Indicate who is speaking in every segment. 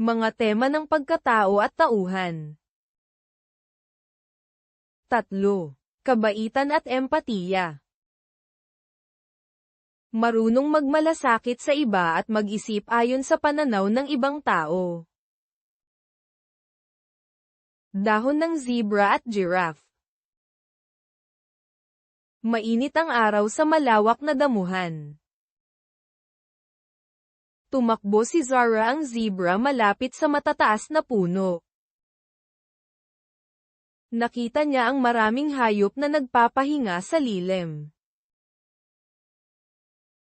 Speaker 1: Mga tema ng pagkatao at tauhan. Tatlo. Kabaitan at empatiya. Marunong magmalasakit sa iba at mag-isip ayon sa pananaw ng ibang tao. Dahon ng zebra at giraffe. Mainit ang araw sa malawak na damuhan. Tumakbo si Zara ang zebra malapit sa matataas na puno. Nakita niya ang maraming hayop na nagpapahinga sa lilim.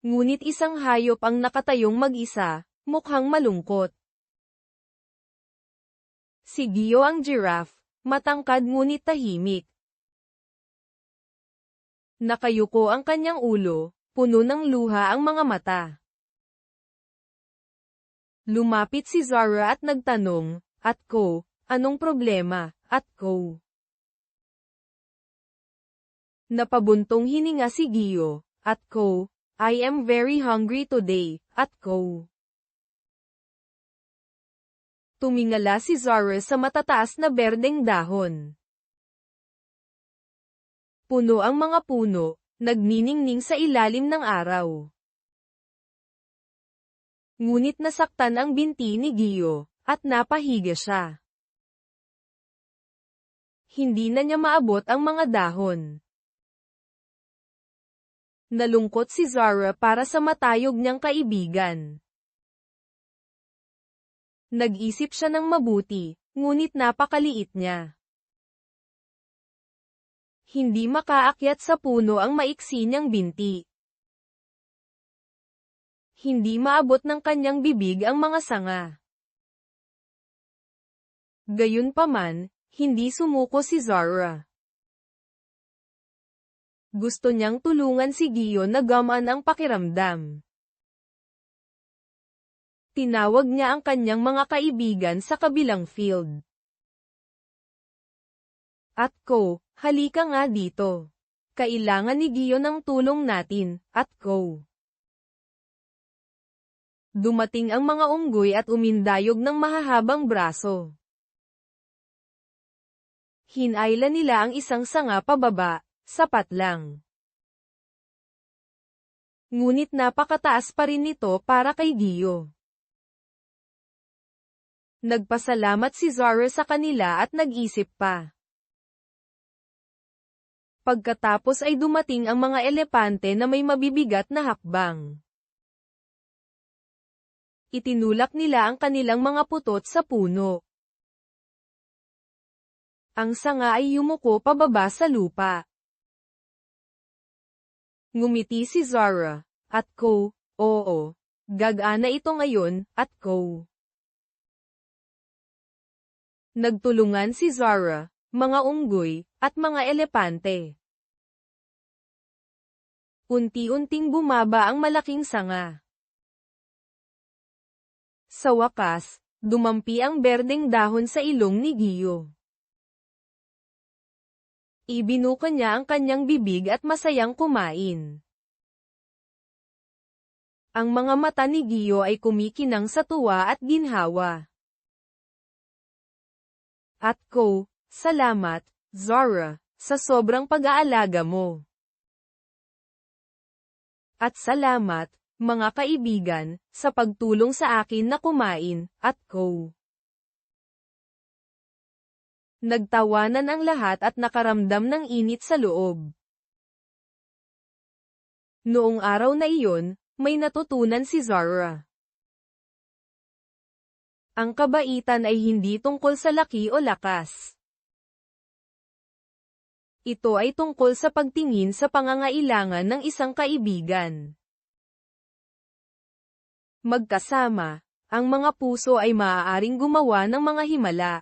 Speaker 1: Ngunit isang hayop ang nakatayong mag-isa, mukhang malungkot. Si Gio ang giraffe, matangkad ngunit tahimik. Nakayuko ang kanyang ulo, puno ng luha ang mga mata. Lumapit si Zara at nagtanong, at ko, anong problema, at ko. Napabuntong hininga si Gio, at ko, I am very hungry today, at ko. Tumingala si Zara sa matataas na berdeng dahon. Puno ang mga puno, nagniningning sa ilalim ng araw. Ngunit nasaktan ang binti ni Gio, at napahiga siya. Hindi na niya maabot ang mga dahon. Nalungkot si Zara para sa matayog niyang kaibigan. Nag-isip siya ng mabuti, ngunit napakaliit niya. Hindi makaakyat sa puno ang maiksi niyang binti. Hindi maabot ng kanyang bibig ang mga sanga. Gayunpaman, hindi sumuko si Zara. Gusto niyang tulungan si Gio na gamaan ang pakiramdam. Tinawag niya ang kanyang mga kaibigan sa kabilang field. At ko, halika nga dito. Kailangan ni Gio ng tulong natin, at ko. Dumating ang mga unggoy at umindayog ng mahahabang braso. Hinayla nila ang isang sanga pababa, Sapat lang. Ngunit napakataas pa rin nito para kay Gio. Nagpasalamat si Zara sa kanila at nag-isip pa. Pagkatapos ay dumating ang mga elepante na may mabibigat na hakbang. Itinulak nila ang kanilang mga putot sa puno. Ang sanga ay yumuko pababa sa lupa. Ngumiti si Zara. At ko, oo. Gagana ito ngayon, at ko. Nagtulungan si Zara, mga unggoy, at mga elepante. Unti-unting bumaba ang malaking sanga. Sa wakas, dumampi ang berdeng dahon sa ilong ni Gio. Ibinuka niya ang kanyang bibig at masayang kumain. Ang mga mata ni Gio ay kumikinang sa tuwa at ginhawa. At ko, salamat, Zara, sa sobrang pag-aalaga mo. At salamat, mga kaibigan, sa pagtulong sa akin na kumain, at ko. Nagtawanan ang lahat at nakaramdam ng init sa loob. Noong araw na iyon, may natutunan si Zara. Ang kabaitan ay hindi tungkol sa laki o lakas. Ito ay tungkol sa pagtingin sa pangangailangan ng isang kaibigan. Magkasama, ang mga puso ay maaaring gumawa ng mga himala.